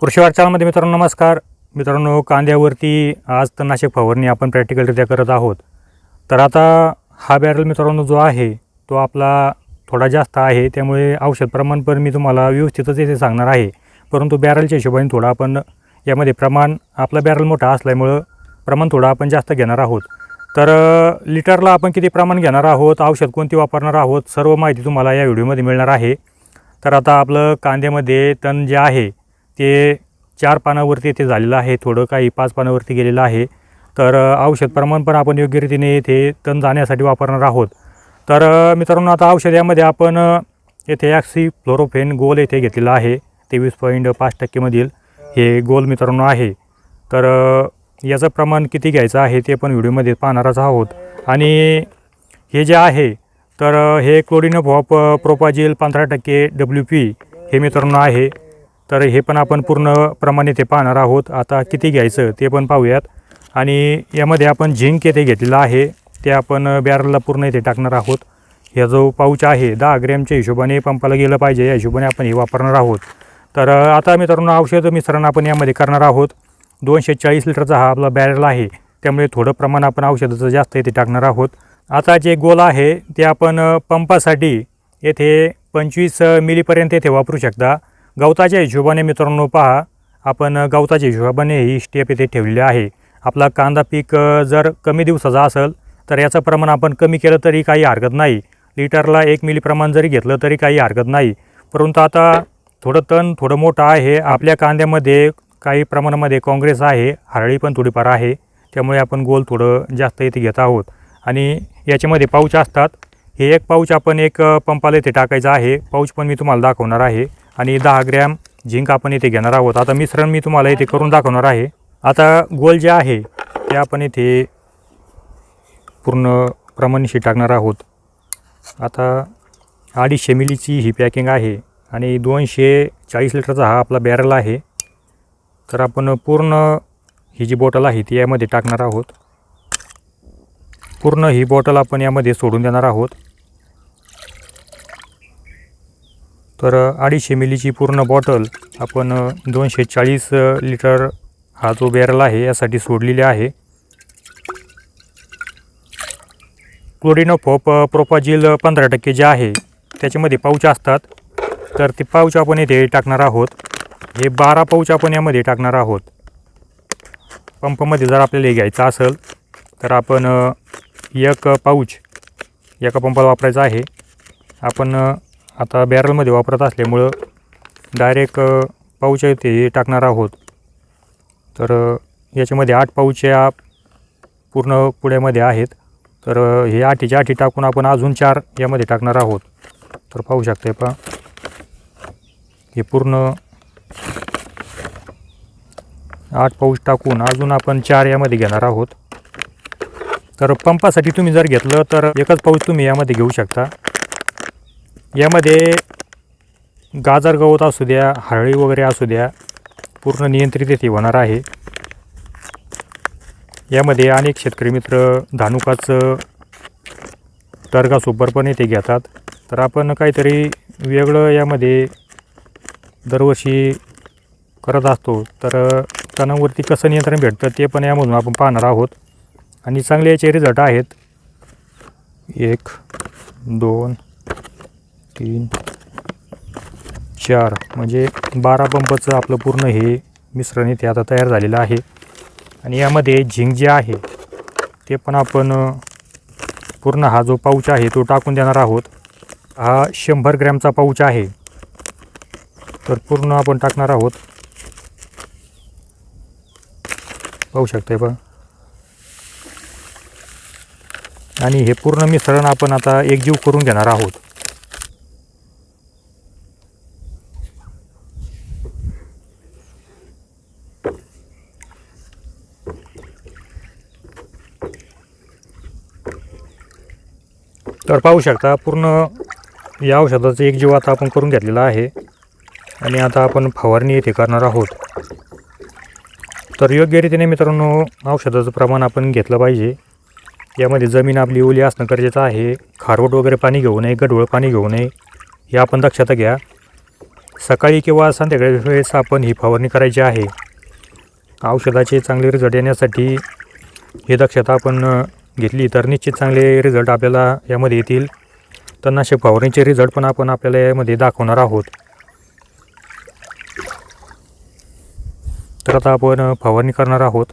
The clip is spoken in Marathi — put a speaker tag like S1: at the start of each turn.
S1: कृषी वाटचालामध्ये मित्रांनो नमस्कार. मित्रांनो कांद्यावरती आज तणनाशक फवारणी आपण प्रॅक्टिकलरित्या करत आहोत. तर आता हा बॅरल मित्रांनो जो आहे तो आपला थोडा जास्त आहे त्यामुळे औषध प्रमाण पण मी तुम्हाला व्यवस्थितच येथे सांगणार आहे. परंतु बॅरलच्या हिशोबाने थोडा आपण यामध्ये प्रमाण आपला बॅरल मोठा असल्यामुळं प्रमाण थोडं आपण जास्त घेणार आहोत. तर लिटरला आपण किती प्रमाण घेणार आहोत औषध कोणती वापरणार आहोत सर्व माहिती तुम्हाला या व्हिडिओमध्ये मिळणार आहे. तर आता आपलं कांद्यामध्ये तण जे आहे ते चार पानावरती येथे झालेलं आहे थोडं काही पाच पानावरती गेलेलं आहे. तर औषध प्रमाण पण आपण योग्य रीतीने येथे तण जाण्यासाठी वापरणार आहोत. तर मित्रांनो आता औषध यामध्ये आपण येथे ॲक्सी फ्लोरोफेन गोल येथे घेतलेलं आहे. तेवीस पॉईंट पाच टक्केमधील हे गोल मित्रांनो आहे. तर याचं प्रमाण किती घ्यायचं आहे ते पण व्हिडिओमध्ये पाहणारच आहोत. आणि हे जे आहे तर हे क्लोरिन ऑफ प्रोपाजिल पंधरा टक्के डब्ल्यू पी हे मित्रांनो आहे. तर हे पण आपण पूर्ण प्रमाणे ते पाहणार आहोत. आता किती घ्यायचं ते पण पाहूयात. आणि यामध्ये आपण झिंक येथे घेतलेलं आहे. ते आपण बॅरलला पूर्ण इथे टाकणार आहोत. ह्या जो पाऊच आहे दहा ग्रॅमच्या हिशोबाने पंपाला गेलं पाहिजे. या हिशोबाने आपण हे वापरणार आहोत. तर आता मित्रांनो औषध मिश्रण आपण यामध्ये करणार आहोत. दोनशे चाळीस लिटरचा हा आपला बॅरल आहे. त्यामुळे थोडं प्रमाण आपण औषधाचं जास्त येथे टाकणार आहोत. आता जे गोल आहे ते आपण पंपासाठी येथे पंचवीस मिलीपर्यंत येथे वापरू शकता. गवताच्या हिशोबाने मित्रांनो पहा आपण गवताच्या हिशोबाने ही स्टेप येथे ठेवलेली आहे. आपला कांदा पीक जर कमी दिवसाचा असेल तर याचं प्रमाण आपण कमी केलं तरी काही हरकत नाही. लिटरला एक मिली प्रमाण जरी घेतलं तरी काही हरकत नाही. परंतु आता थोडं तण थोडं मोठं आहे. आपल्या कांद्यामध्ये काही प्रमाणामध्ये काँग्रेस आहे हरळी पण थोडीफार आहे. त्यामुळे आपण गोल थोडं जास्त इथे घेत आहोत. आणि याच्यामध्ये पाऊच असतात. हे एक पाऊच आपण एक पंपाला इथे टाकायचं आहे. पाऊच पण मी तुम्हाला दाखवणार आहे. आणि दहा ग्रॅम झिंक आपण इथे घेणार आहोत. आता मिश्रण मी तुम्हाला इथे करून दाखवणार आहे. आता गोल जे आहे ते आपण इथे पूर्ण प्रमाणशी टाकणार आहोत. आता अडीचशे मिलीची ही पॅकिंग आहे आणि दोनशे चाळीस लिटरचा हा आपला बॅरल आहे. तर आपण पूर्ण ही जी बॉटल आहे ती यामध्ये टाकणार आहोत. पूर्ण ही बॉटल आपण यामध्ये सोडून देणार आहोत. तर अडीचशे मिलीची पूर्ण बॉटल आपण दोनशे चाळीस लिटर हा जो बॅरल आहे यासाठी सोडलेली आहे. क्लोरिनोफॉप प्रोपाजिल पंधरा टक्के जे आहे त्याच्यामध्ये पाऊच असतात. तर ते पाऊच आपण इथे टाकणार आहोत. हे बारा पाऊच आपण यामध्ये टाकणार आहोत. पंपमध्ये जर आपल्याला घ्यायचं असेल तर आपण एक पाऊच एका पंपाला वापरायचा आहे. आपण आता बॅरलमध्ये वापरत असल्यामुळं डायरेक्ट पाऊच ते टाकणार आहोत. तर याच्यामध्ये आठ पाऊच या पूर्ण पुण्यामध्ये आहेत. तर हे आठीच्या आठी टाकून आपण अजून चार यामध्ये टाकणार आहोत. तर पाहू शकते पा हे पूर्ण आठ पाऊच टाकून अजून आपण चार यामध्ये घेणार आहोत. तर पंपासाठी तुम्ही जर घेतलं तर एकच पाऊच तुम्ही यामध्ये घेऊ शकता. यामध्ये गाजर गवत असू द्या हरळी वगैरे असू द्या पूर्ण नियंत्रित येथे होणार आहे. यामध्ये अनेक शेतकरी मित्र धानुकाचं टर्गा सुपर पण येथे घेतात. तर आपण काहीतरी वेगळं यामध्ये दरवर्षी करत असतो. तर तणावरती कसं नियंत्रण भेटतं ते पण यामधून आपण पाहणार आहोत. आणि चांगले याचे रिझल्ट आहेत. एक दोन तीन चार. म्हणजे बारा पंपाचं आपलं पूर्ण हे मिश्रण इथे आता तयार झालेलं आहे. आणि यामध्ये झिंक जे आहे ते पण आपण पूर्ण हा जो पाऊच आहे तो टाकून देणार आहोत. हा शंभर ग्रॅमचा पाऊच आहे. तर पूर्ण आपण टाकणार आहोत. पाहू शकताय पण आणि हे पूर्ण मिश्रण आपण आता एकजीव करून घेणार आहोत. तर पाहू शकता पूर्ण या औषधाचं एक जीव आता आपण करून घेतलेला आहे. आणि आता आपण फवारणी येथे करणार आहोत. तर योग्यरीतीने मित्रांनो औषधाचं प्रमाण आपण घेतलं पाहिजे. यामध्ये जमीन आपली ओली असणं गरजेचं आहे. खारवट वगैरे पाणी घेऊ नये गडवळ पाणी घेऊ नये हे आपण दक्षता घ्या. सकाळी किंवा संध्याकाळी वेळेस आपण ही फवारणी करायची आहे. औषधाचे चांगले रिझल्ट येण्यासाठी हे दक्षता आपण घेतली तर निश्चित चांगले रिझल्ट आपल्याला यामध्ये येतील. तणनाशक फवारणीचे रिझल्ट पण आपण आपल्याला यामध्ये दाखवणार आहोत. तर आता आपण फवारणी करणार आहोत.